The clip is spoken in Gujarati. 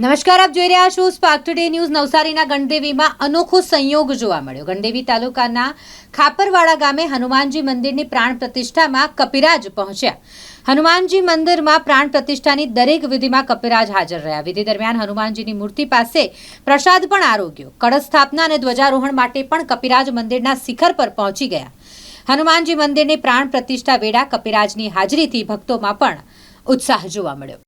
નમસ્કાર, આપ જોઈ રહ્યા છો સ્પાર્ક ટુડે ન્યૂઝ નવસારીના ગણદેવીમાં અનોખો સંયોગ જોવા મળ્યો. ગણદેવી તાલુકાના ખાપરવાડા ગામે હનુમાનજી મંદિરની પ્રાણ પ્રતિષ્ઠામાં કપિરાજ પહોંચ્યા. હનુમાનજી મંદિરમાં પ્રાણ પ્રતિષ્ઠાની દરેક વિધિમાં કપિરાજ હાજર રહ્યા. વિધિ દરમિયાન હનુમાનજીની મૂર્તિ પાસે પ્રસાદ પણ આરોગ્યો. કળશ સ્થાપના અને ધ્વજારોહણ માટે પણ કપિરાજ મંદિરના શિખર પર પહોંચી ગયા. હનુમાનજી મંદિરની પ્રાણ પ્રતિષ્ઠા વેળા કપિરાજની હાજરીથી ભક્તોમાં પણ ઉત્સાહ જોવા મળ્યો.